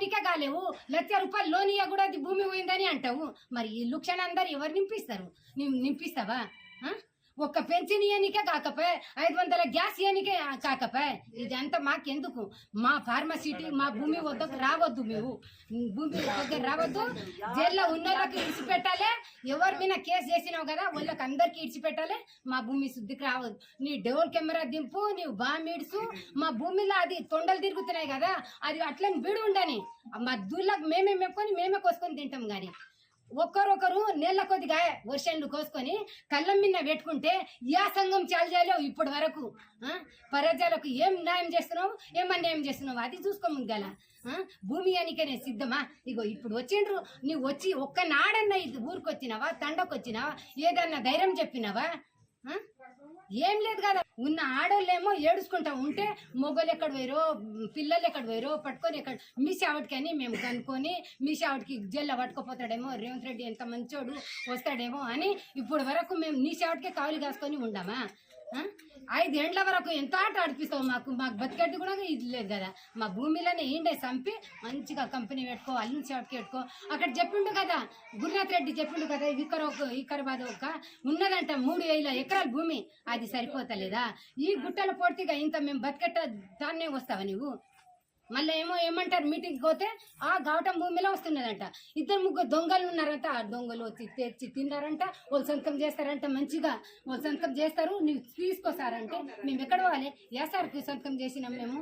ఇయ్యనికే కాలేవు లక్ష రూపాయలు లోన్ ఇయ్య కూడా అది భూమి పోయిందని అంటావు. మరి ఈ లుక్షణ అందరు ఎవరు నింపిస్తారు? నింపిస్తావా? ఒక్క పెన్షన్ ఇయనికే కాకపోయే ఐదు వందల గ్యాస్ ఇయనికే కాకపోయే. ఇదంతా మాకెందుకు? మా ఫార్మసిటీ మా భూమి వద్దకు రావద్దు మేము భూమి దగ్గర రావద్దు. జైల్లో ఉన్న వాళ్ళకి ఇడిచిపెట్టాలి. ఎవరి మీద కేసు చేసినావు కదా వాళ్ళకి అందరికి ఇడిచిపెట్టాలి. మా భూమి శుద్ధికి రావద్దు. నీ డోన్ కెమెరా దింపు నీవు బామిడ్సు మా భూమిలో అది తొండలు తిరుగుతున్నాయి కదా అది అట్లని బిడు ఉండని. మా దూళ్ళకి మేమే మెప్పుకొని మేమే కోసుకొని తింటాం కానీ ఒక్కరొకరు నీళ్ళ కొద్దిగా వర్షన్లు కోసుకొని కళ్ళం మీద పెట్టుకుంటే యా సంఘం చాలు ఇప్పటి వరకు ఆ? ప్రజలకు ఏం న్యాయం చేస్తున్నావు? ఏం అన్యాయం చేస్తున్నావు? అది చూసుకోము గల భూమి అనికనే సిద్ధమా? ఇగో ఇప్పుడు వచ్చిండ్రు. నువ్వు వచ్చి ఒక్క నాడన్నా ఇది ఊరికొచ్చినావా? ఏదన్నా ధైర్యం చెప్పినావా? ఏం లేదు కదా. ఉన్న ఆడోళ్ళేమో ఏడుచుకుంటా ఉంటే మొగోళ్ళు ఎక్కడ పోయారో పిల్లలు ఎక్కడ పోయారో పట్టుకొని ఎక్కడ మీ ఆవిడకని మేము కనుక్కొని మీ ఆవిడకి జైల్లో పట్టుకుపోతాడేమో రేవంత్ రెడ్డి ఎంత మంచోడు వస్తాడేమో అని ఇప్పుడు వరకు మేము నీ ఆవిడకే కావులు కాసుకొని ఉండమా? ఐదేండ్ల వరకు ఎంత ఆట ఆడిపిస్తావు మాకు? మాకు బతికట్టు కూడా ఇది లేదు కదా. మా భూమిలోనే ఈండే చంపి మంచిగా కంపెనీ పెట్టుకో అల్లిన చాటుకి పెట్టుకో అక్కడ చెప్పిండు కదా గురునాథ్ రెడ్డి చెప్పిండు కదా ఇక్కడ ఒక ఇకరాబాద్ ఒక ఉన్నదంట మూడు వేల ఎకరాల భూమి. అది సరిపోతలేదా? ఈ గుట్టల పూర్తిగా ఇంత మేము బతికట్ట దాన్నే వస్తావా నువ్వు మళ్ళీ ఏమో ఏమంటారు మీటింగ్కి పోతే ఆ గావటం భూమిలో వస్తున్నదంట. ఇద్దరు ముగ్గురు దొంగలు ఉన్నారంట. ఆ దొంగలు వచ్చి తెచ్చి తిన్నారంట. వాళ్ళు సంతకం చేస్తారంట మంచిగా. వాళ్ళు సంతకం చేస్తారు నువ్వు తీసుకొస్తారంటే. మేము ఎక్కడ పోవాలి? ఏ సార్కి సంతకం చేసినాం మేము.